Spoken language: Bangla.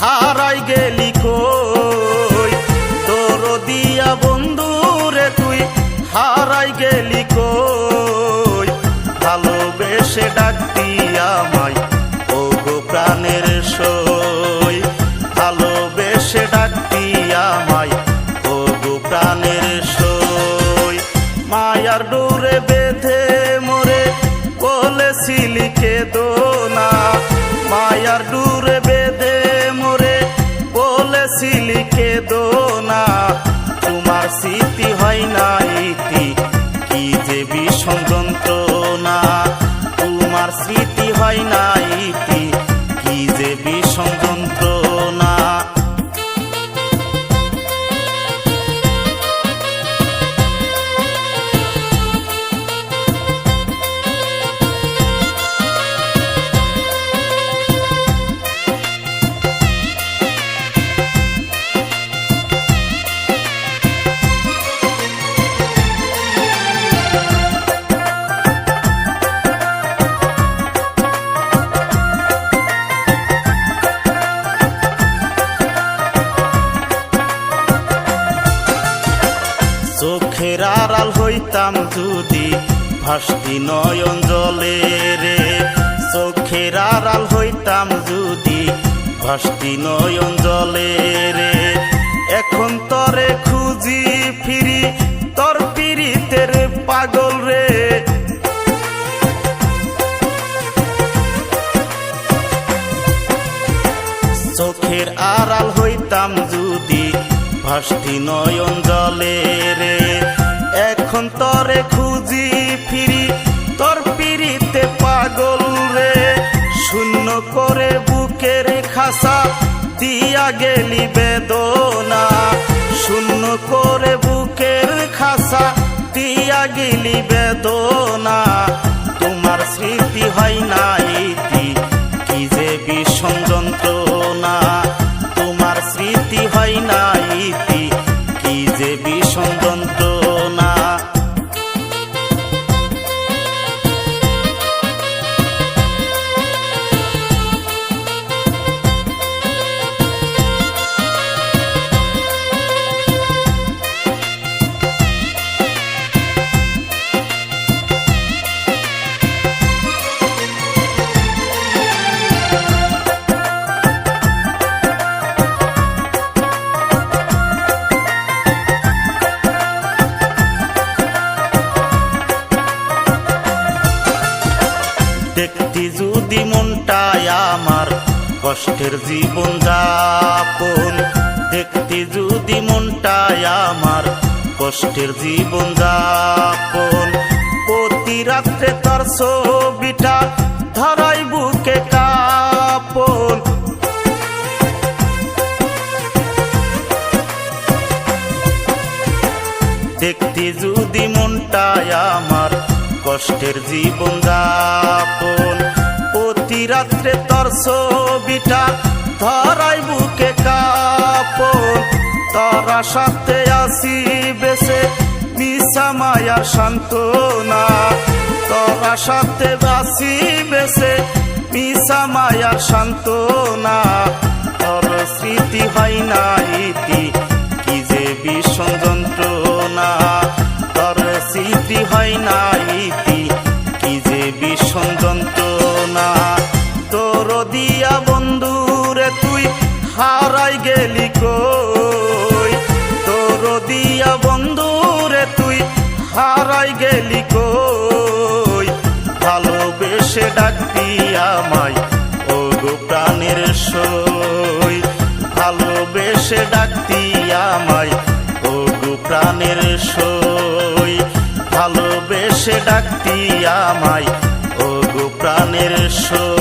হারাই গেলি কই? তোর দিয়া বন্ধু রে তুই, হারাই গেলি কই? ভালোবেসে ডাকতি আমায় ও গো প্রাণের সই। ভালোবেসে ডাকতি আমায় ও গো প্রাণের সই। মায়ার ডোরে বেঁধে মোরে বলেছিলি কেদো না। মায়ার ডুরে বেঁধে বলেছিলি কেদো না তোমার স্মৃতি হয় না ইতি কি যে বিষম যন্ত্রণা, তোমার স্মৃতি হয় না চোখের আড়াল হইতাম যদি ভাসতি নয়ন জলে রে। চোখের আড়াল হইতাম যদি ভাসতি নয়ন জলে রে। এখন তরে খুঁজি ফিরি, তোর পিরিতের পাগল রে। চোখের আড়াল হইতাম যদি ভাসতি নয়ন জলে রে। এখন তরে খুঁজি ফিরি, তোর পিড়িতে পাগল রে। শূন্য করে বুকের খাসা, দিয়া গেলি বেদনা। শূন্য করে বুকের খাসা, দিয়া গেলি বেদনা। তোমার স্মৃতি হয় না ইতি কি যে বিষম যন্ত্রণা। হয় না ইতি। কি যে বিষম যদি মনটায় আমার কষ্টের জীবন যাপন। দেখতে যদি মনটায় আমার কষ্টের জীবন যাপন। প্রতি রাত্রে তার ছবিটা ধরাই বুকে কাপন। দেখতে যদি মনটায় আমার কষ্টের জীবন যাপন। রাত্রে তোর ছবিটা ধরাই বুকে কাপন তোরা সাথে আসি বেসে মিশা মায়ার সান্ত্বনা। তোরা সাথে বাসি বেসে মিশা মায়ার সান্ত্বনা। তোর স্মৃতি হয় না ইতি, কি যে বিষম যন্ত্রণা। তোর স্মৃতি হয় না ইতি, কি যে বিষম যন্ত্রণা। তোর দিয়া বন্ধুরে তুই হারাই গেলি কই? তোর দিয়া বন্ধুরে তুই হারাই গেলি কই? ভালোবেসে ডাকতি আমায় ও গো প্রাণের সই। ভালোবেসে ডাকতি আমায় ও গো প্রাণের সই। ভালোবেসে ডাকতি আমায় ও গো প্রাণের সই।